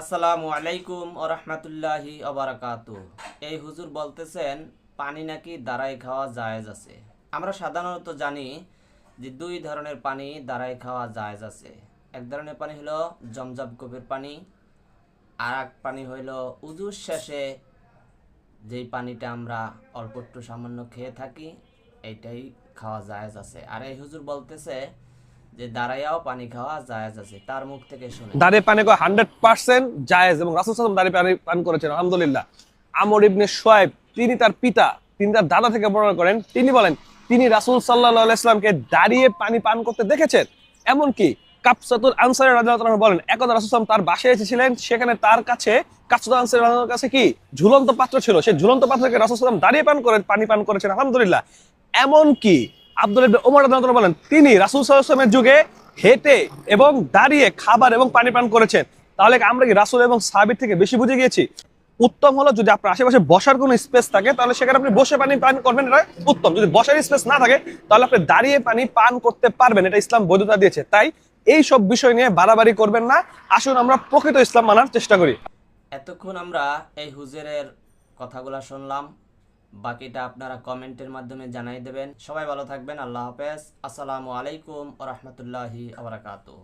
আসসালামু আলাইকুম ও রহমতুল্লাহি অবরাকাতু এই হুজুর বলতেছেন, পানি নাকি দাঁড়াই খাওয়া জায়েজ আছে। আমরা সাধারণত জানি যে দুই ধরনের পানি দাঁড়াই খাওয়া জায়েজ আছে। এক ধরনের পানি হলো জমজম কূপের পানি আর এক পানি হইল উজুর শেষে যেই পানিটা আমরা অল্প একটু সামান্য খেয়ে থাকি, এইটাই খাওয়া জায়েজ আছে। আর এই হুজুর বলতেছে তিনি তার দাদা থেকে বর্ণনা করেন, তিনি বলেন, তিনি রাসুল সাল্লাহ ইসলামকে দাঁড়িয়ে পানি পান করতে দেখেছেন? এমনকি কাপসাতুল আনসারের রাজা বলেন, একদা রাসুল তার বাসায় এসেছিলেন, সেখানে তার কাছে কাছে কি? ঝুলন্ত পাত্র ছিল। সেই ঝুলন্ত পাত্রকে রাসুল সাল্লাম দাঁড়িয়ে পান করে পানি পান করেছেন, আলহামদুলিল্লাহ। এমনকি আব্দুল ওমর বলেন, তিনি রাসূল সাল্লাল্লাহু যুগে হেঁটে এবং দাঁড়িয়ে খাবার এবং পানি পান করেছেন। তাহলে আমরা কি রাসূল এবং সাহাবীর থেকে বেশি বুঝে গিয়েছি? উত্তম হলো যদি আপনার আশেপাশে বসার কোনো স্পেস থাকে, তাহলে সেখানে আপনি বসে পানি পান করবেন, এটা উত্তম। যদি বসার স্পেস না থাকে, তাহলে আপনি দাঁড়িয়ে পানি পান করতে পারবেন, এটা ইসলাম বৈধতা দিয়েছে। তাই এই সব বিষয় নিয়ে বাড়াবাড়ি করবেন না। আসুন আমরা প্রকৃত ইসলাম মানার চেষ্টা করি। এতক্ষণ আমরা এই হুজুরের কথাগুলো শুনলাম। বাকিটা আপনারা কমেন্টের মাধ্যমে জানাই দেবেন। সবাই ভালো থাকবেন, আল্লাহ হাফেজ। আসসালামু আলাইকুম ও রহমতুল্লাহি আবরাকাতু